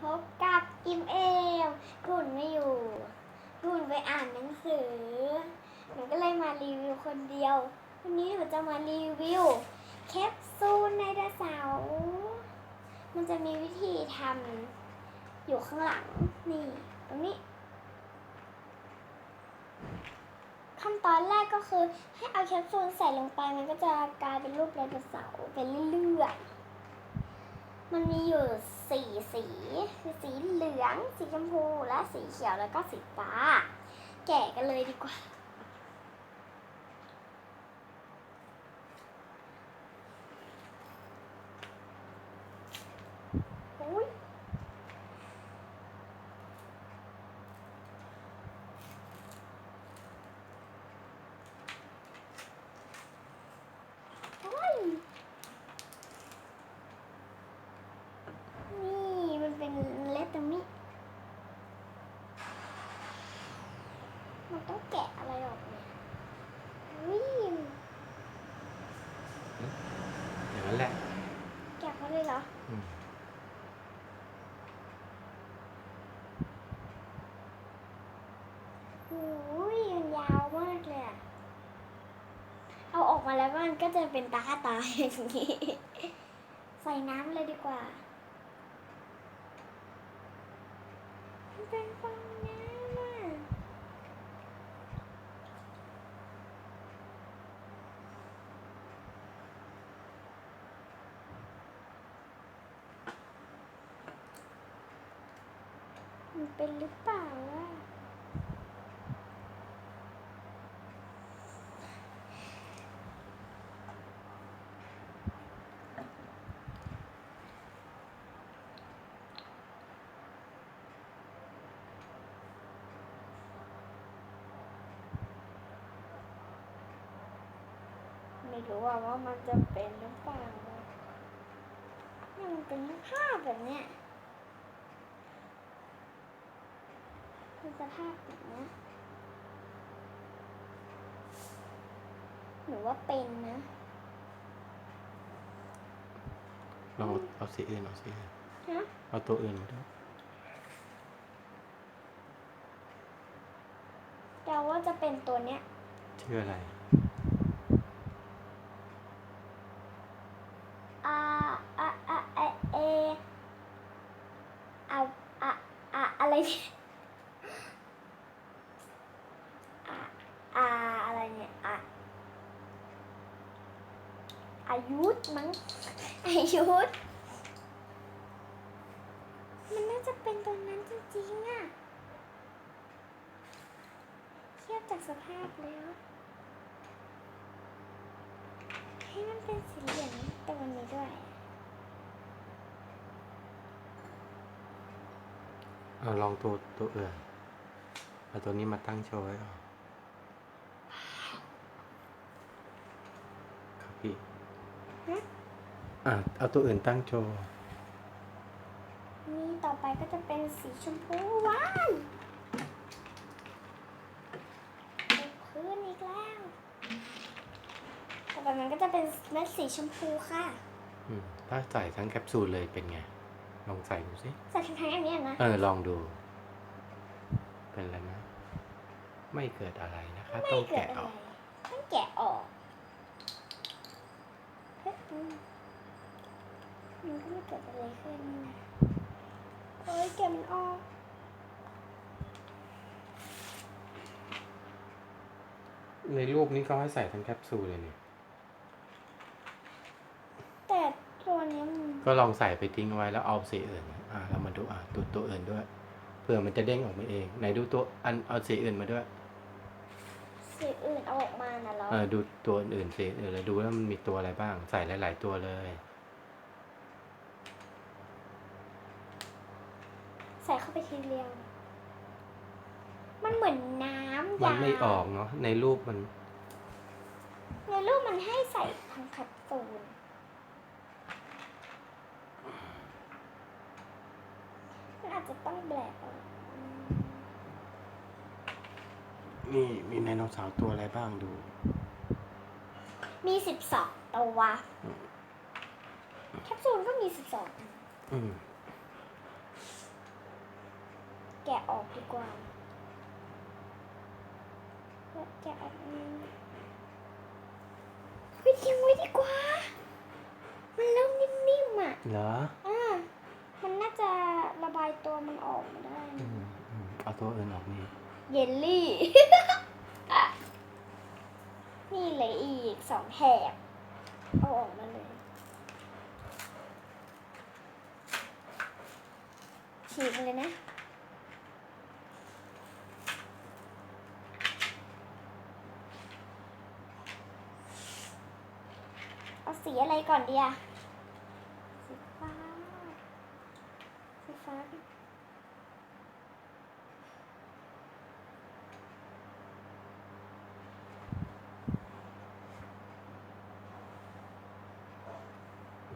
พบกับอิมเอลกุ่นไม่อยู่กุ่นไปอ่านหนังสือหนูก็เลยมารีวิวคนเดียว วันนี้หนูจะมารีวิวแคปซูลไดโนเสาร์มันจะมีวิธีทำอยู่ข้างหลัง นี่ตรงนี้ ขั้นตอนแรกก็คือให้เอาแคปซูลใส่ลงไปมันก็จะกลายเป็นรูปไดโนเสาร์ไปเรื่อยๆ มันมีอยู่สี่สี คือสีเหลือง สีชมพู และสีเขียว แล้วก็สีฟ้า แกะกันเลยดีกว่า อุ้ยโอ้ยนี่มันเป็นเล็ดตรงนี้ มันต้องแกะอะไรออกเนี่ยวิ่งอย่างนั้นแหละ แกะเขาเลยเหรออืมโอ้ยมันยาวมากเลยอะเอาออกมาแล้วมันก็จะเป็นตาตาอย่างนี้ ใส่น้ำเลยดีกว่ามันเป็นฟองน้ำอะ มันเป็นหรือเปล่าวะไม่รู้ว่าว่ามันจะเป็นหรือเปล่าเนี่ยมันเป็นภาพแบบเนี้ย เป็นสภาพแบบเนี้ยหนูว่าเป็นนะลองเอาเอาสีอื่นเอาสีอื่นฮะเอาตัวอื่นมาด้วยเดาว่าจะเป็นตัวเนี้ย ชื่ออะไรอาอะอะเอ เออะอะอะอะไรเนี่ยอะอะอะไรเนี่ยอะอายุธ มั้งอายุธมันน่าจะเป็นตัวนั้นจริงๆอะเทียบจากสภาพแล้ว ให้มันเป็นสีเหลืองตัวนี้ด้วยเอาลองตัวตัวอื่นเอาตัวนี้มาตั้งโชว์ไว้ก่อนครับพี่ ฮะ อะเอาตัวอื่นตั้งโชว์นี่ต่อไปก็จะเป็นสีชมพูว้าวตกพื้นอีกแล้วต่อไปมันก็จะเป็นเม็ดสีชมพูค่ะอืมถ้าใส่ทั้งแคปซูลเลยเป็นไง ลองใส่ดูสิใส่ทั้งๆอันเนี้ยนะ เออ ลองดู เป็นอะไรนะ ไม่เกิดอะไรนะคะไม่ต้องเกิดแกะอะอไรอก ต้องแกะออก เฮ้ยอืมมันก็ไม่เกิดอะไรขึ้นนะโอ้ยแกะมันออกในรูปนี้เขาให้ใส่ทั้งแคปซูลเลยเนี่ยแต่ตัวเนี้ยมันก็ลองใส่ไปทิ้งไว้แล้วเอาสีอื่นอ่าเรามาดูอ่าตัวตัวอื่นด้วยเผื่อมันจะเด้งออกมาเองไหนดูตัวอันเอาสีอื่นมาด้วย สีอื่นเอาออกมาน่ะเหรอเออดูตัวอื่นสีอื่นเลยดูว่ามันมีตัวอะไรบ้าง ใส่หลาย ๆ ตัวเลย ใส่เข้าไปทีเดียว มันเหมือนน้ำมันยาไม่ออกเนาะในรูปมัน ในรูปมันให้ใส่ทางแคปซูลมันอาจจะต้องแบลกออก นี่มีไดโนเสาร์ตัวอะไรบ้างดู มีสิบสองตัวอืมแคปซูลก็มีสิบสองอืมดีกว่าแล้วจะอันนี้เฮ้ยทิ้งไว้ดีกว่า มันเริ่มนิ่มๆอะ เหรออ่ามันน่าจะระบายตัวมันออกมาได้ อืมอืมเอาตัวอื่นออกนี่ เยลลี่ นี่เลยอีกสองแถบเอาออกมาเลย ฉีกเลยนะเอาสีอะไรก่อนดีอะสีฟ้า สีฟ้า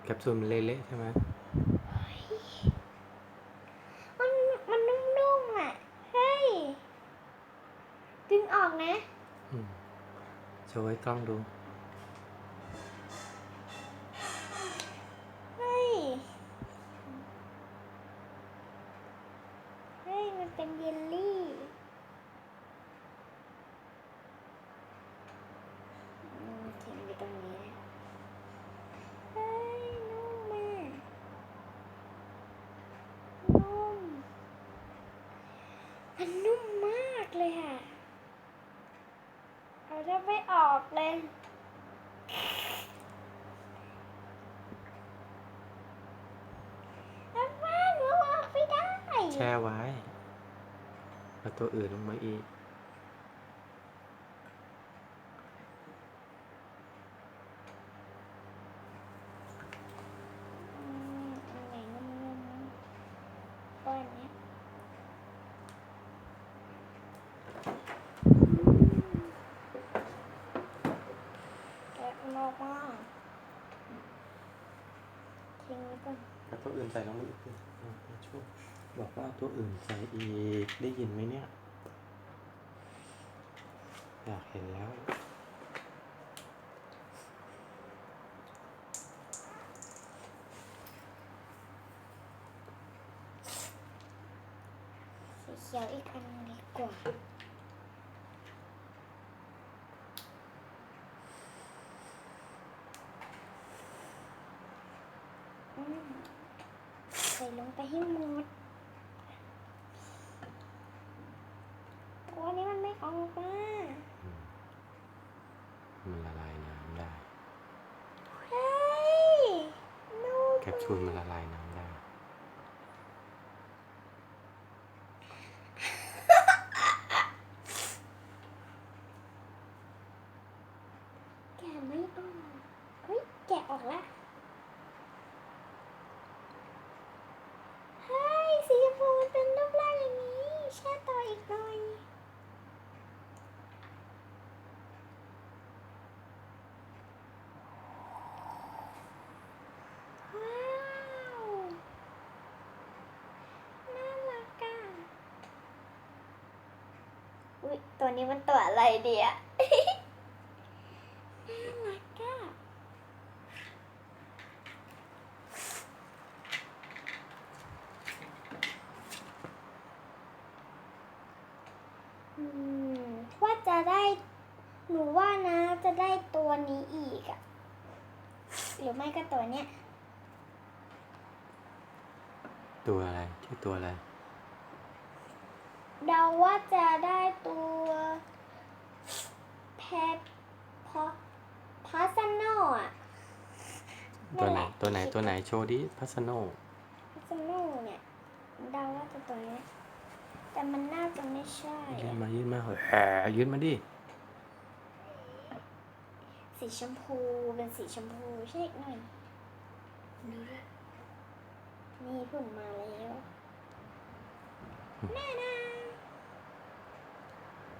กัน แคปซูลมันเละๆใช่ไหมมันมันนุ่มๆอะ เฮ้ย ดึงออกนะ อืมโชว์ให้กล้องดู เฮ้ย เฮ้ย มันเป็นเยลลี่อืมทิ้งไว้ตรงนี้นะเฮ้ย นุ่มอะนุ่ม มันนุ่มมากเลยค่ะ เอาจะไม่ ออกเลย แล้วว่าหนูออกไม่ได้ แช่ไว้เอาตัวอื่นลงมาอีก อืมอันไหนนุ่มๆก้อนเนี้ยแกะมันออกมา ทิ้งไว้ก่อนเอาตัวอื่นใส่ลงมาอีกสิอ่าช่วยบอกว่าเอาตัวอื่นใส่อีก ได้ยินไหมเนี่ย อยากเห็นแล้ว สีเขียวอีกอันหนึ่งดีกว่า อืมใส่ ลงไปให้หมดโอ้นี่มันไม่ออกมามันละลายน้ำได้ เฮ้ยนุ่มแคปซูลมันละลายน้ำได้ แกะไม่ออก เฮ้ย แกะออกละเฮ้ย สีชมพูมันเป็นรูปร่างอย่างนี้ แช่ต่ออีกหน่อย ว้าว น่ารักอะ อุ๊ยตัวนี้มันตัวอะไรเดีอะน่ารักอะอืมว่าจะได้ หนูว่านะจะได้ตัวนี้อีกอะหรือไม่ก็ตัวเนี้ย ตัวอะไรชื่อตัวอะไร เดาว่าจะได้ตัวแพทพอพาสโนอะตัวไหนนั่นแหละตัวไหนตัวไหนโชว์ดิพัสโนพาสโนเนี่ยเดาว่าจะตัวเนี้ยแต่มันน่าจะไม่ใช่ยื่นอะมายื่นมาแหมยื่นมาดิสีชมพูเป็นสีชมพูใช่หน่อยดูด้วยนี่ผุ่นมาแล้วน่านา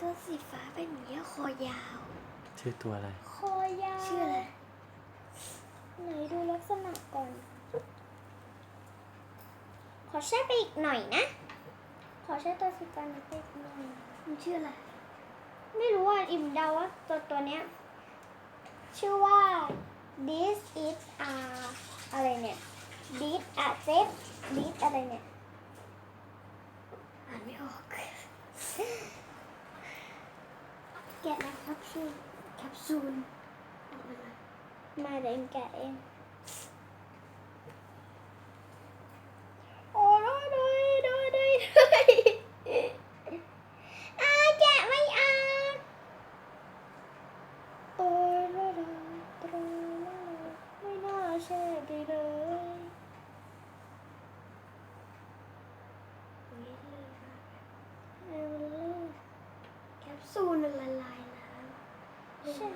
ตัวสีฟ้าเป็นอย่างนี้ยคอยาว ชื่อตัวอะไร คอยาวชื่ออะไร ไหนดูลักษณะก่อน ขอแช่ไปอีกหน่อยนะ ขอแช่ตัวสีฟ้าไปอีกหน่อยมันชื่ออะไร ไม่รู้อะอิ่มเดาว่าตัวตัวเนี้ย ชื่อว่า this is a อะไรเนี่ย this a set this อะไรเนี่ย อ่านไม่ออก ซูลแคปซูลออกมาเลยมาเดี๋ยวเอ็มแกะเองโอ้ยโดยโดยโดยโดยอาแกะไม่ออกโอ้ยโดยโดยโดยไม่น่าเชื่อดีเลย นี่เลยค่ะ เอาเลย แคปซูลมันละลายน้ำ ใช่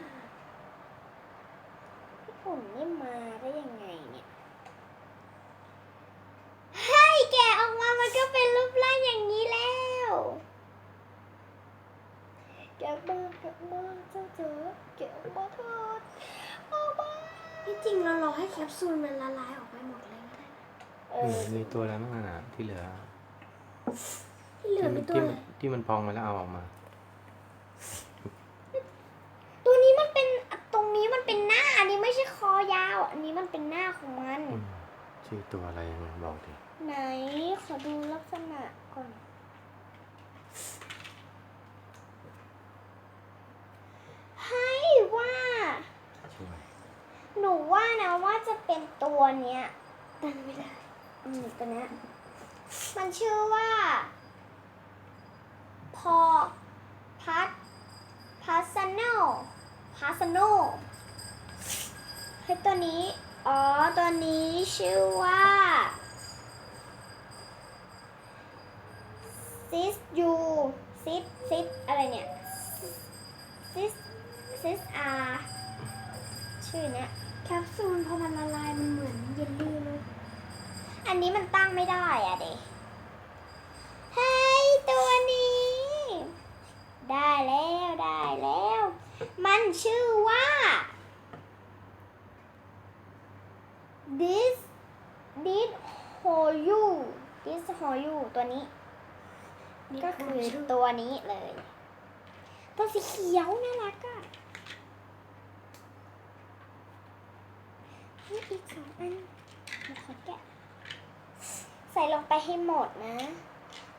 พี่ปุ่มาได้ยังไงเนี่ยให้แกะออกมามันก็เป็นรูปร่างอย่างนี้แล้วแกะมาแกะมาเจ้าเจ๋อแกะออกมาเถิดออกมาที่จริงเรารอให้แคปซูลมันละลายออกไปหมดเลยก็ได้เออมีตัวอะไรบ้างน่ะที่เหลือที่เหลือที่เป็นตัวที่อะไร ที่มันพองมาแล้วเอาออกมา ตัวนี้มันเป็นตรงนี้มันเป็นหน้า อันนี้ไม่ใช่ คอยาว อันนี้มันเป็นหน้าของมันอืมชื่อตัวอะไรยังไงบอกดิไหนขอดูลักษณะก่อน ให้ว่า ช่วยหนูว่านะว่าจะเป็นตัวเนี้ยตั้งไม่ได้อืมตัวเนี้ยมันชื่อว่า พอพัทพัสโนพัสโน ให้ตัวนี้ อ๋อ ตัวนี้ชื่อว่าซิสยูซิสซิสอะไรเนี่ยซิสซิสอาชื่อเนี้ยแคปซูลพอมันละลายมันเหมือนเยลลี่เลยอันนี้มันตั้งไม่ได้อะเด็เฮ้ยตัวนี้ ได้แล้วได้แล้ว มันชื่อว่า this this hoyu this hoyu ตัวนี้ ก็คือตัวนี้เลย ตัวสีเขียวน่ารักอะนี่อีกสองอันเดี๋ยวขอแกะใส่ลงไปให้หมดนะ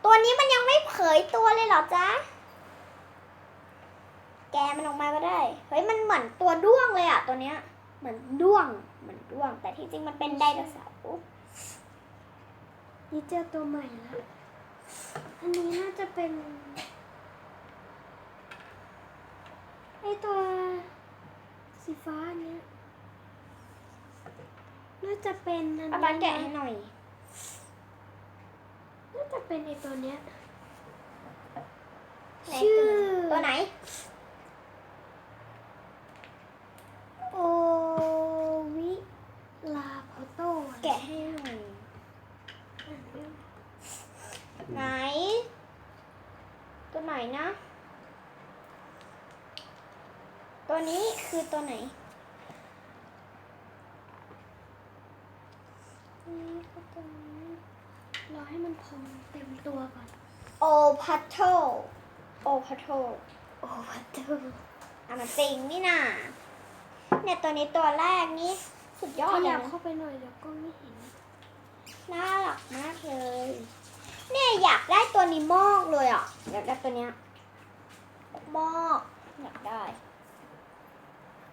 ตัวนี้มันยังไม่เผยตัวเลยเหรอจ๊ะ แกะมันออกมาก็ได้ เฮ้ย มันเหมือนตัวด้วงเลยอะตัวเนี้ย เหมือนด้วงเหมือนด้วง แต่ที่จริงมันเป็นไดโนเสาร์นี่เจอตัวใหม่แล้วอันนี้น่าจะเป็นไอตัวสีฟ้าอันเนี้ยน่าจะเป็นอันเอานี้บาสแกะให้นะหน่อย น่าจะเป็นไอตัวเนี้ยไหนชื่อตัวไหน โอวิลาโพโต แกะให้หน่อย ไหน ตัวไหนนะ ตัวนี้คือตัวไหนนี่คือตัวนี้รอให้มันพองเต็มตัวก่อน โอพัทโทโอพัทโทโอ้วัตถุอะมันจริงนี่นาเนี่ยตัวนี้ตัวแรกนี่สุดยอขดเลยัยบนะเข้าไปหน่อยเดี๋ยวกล้องไม่เห็น น่ารักมากเลย เนี่ยอยากได้ตัวนี้มากเลยอะ อยากได้ตัวเนี้ยมากอยากได้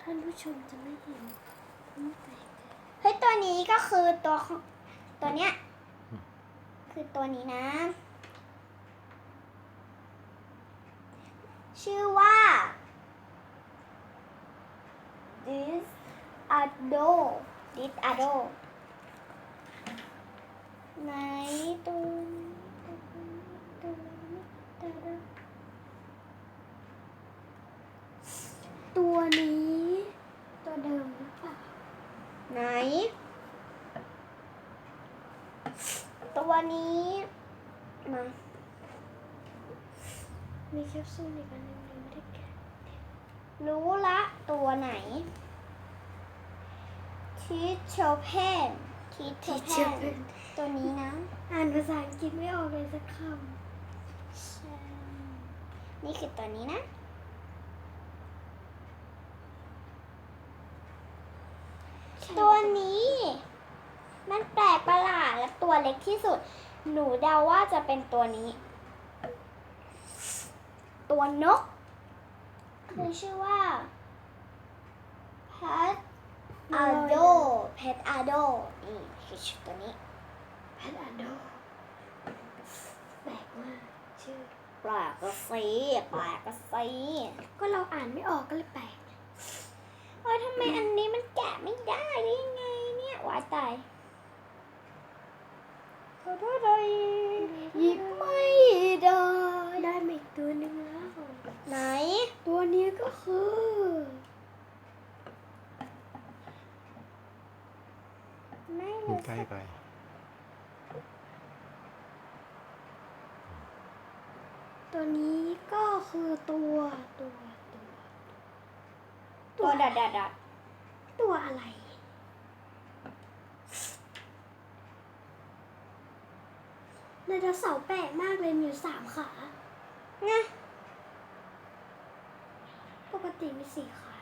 ท่านผู้ชมจะไม่เห็นนี่แต่เฮ้ยตัวนี้ก็คือตัวของตัวเนี้ย คือตัวนี้นะ ชื่อว่า this ado this ado ไหนตัวนี้ตัวนี้ตัวนี้ ตัวนี้ ตัวเดิมหรือเปล่า ไหน ตัว นี้มามีแคปซูลอีกอันหนึงยังไม่ได้แกะรู้ละตัวไหนทีเชอร์เพนทีเชอร์เพนตัวนี้นะ อ่านภาษาอังกฤษไม่ออกเลยสักคใช่นี่คือตัวนี้นะำ ตัวนี้ มันแปลกประหลาดและตัวเล็กที่สุด หนูเดาว่าจะเป็นตัวนี้ ตัวนกมันชื่อว่าแพทอาโดแพทอาโดนี่คือชุดตัวนี้แพทอาโดแปลกมากชื่อปลากก็ซีปลากก็ซีก็เราอ่านไม่ออกก็เลยแปลกเอ้ยทำไมอันนี้มันแกะไม่ได้ได้ยังไงเนี่ยวายตาย ขอโทษเลยหยิบไม่ได้ได้มาอีกตัวหนึ่งแล้ว ไหน ตัวนี้ก็คือ ไม่มันรู้ใกล้ไป ตัวนี้ก็คือตัวตัวตัว ตัวดัดดัดดัดตัวอะไร ไดโนเสาร์แปลกมากเลยมีอยู่สามขาไงปกติมีสี่ขา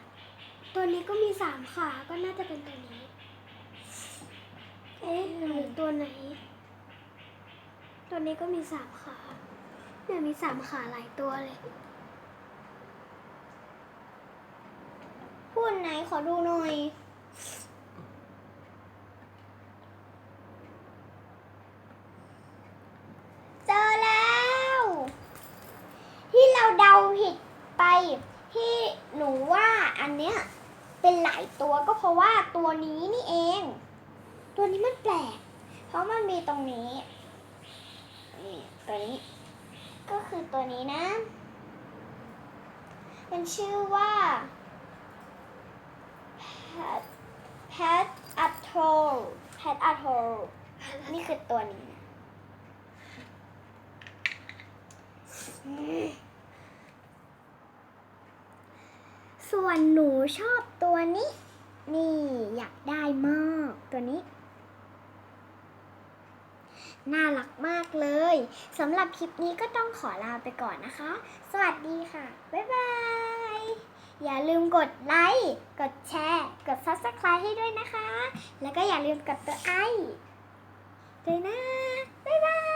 ตัวนี้ก็มีสามขา ก็น่าจะเป็นตัวนี้ เอ๊ะหรือตัวไหน ตัวนี้ก็มีสามขา เนี่ยมีสามขาหลายตัวเลย พูดไหนขอดูหน่อย เจอแล้ว ที่เราเดาผิดไป ที่หนูว่าอั นเนี้ยเป็นหลายตัวก็เพราะว่าตัวนี้นี่เอง ตัวนี้มันแปลก เพราะมันมีตรงนี้นี่ตัวนี้ ก็คือตัวนี้นะ มันชื่อว่า Pet Pet Atoll Pet Atoll นี่คือตัวนี้นะ ส่วนหนูชอบตัวนี้ นี่อยากได้มากตัวนี้ น่ารักมากเลยสำหรับคลิปนี้ก็ต้องขอลาไปก่อนนะคะ สวัสดีค่ะ บ๊ายบาย อย่าลืมกดไลค์ กดแชร์ กด subscribe ให้ด้วยนะคะ แล้วก็อย่าลืมกดตัวไอด้วยนะ บ๊ายบาย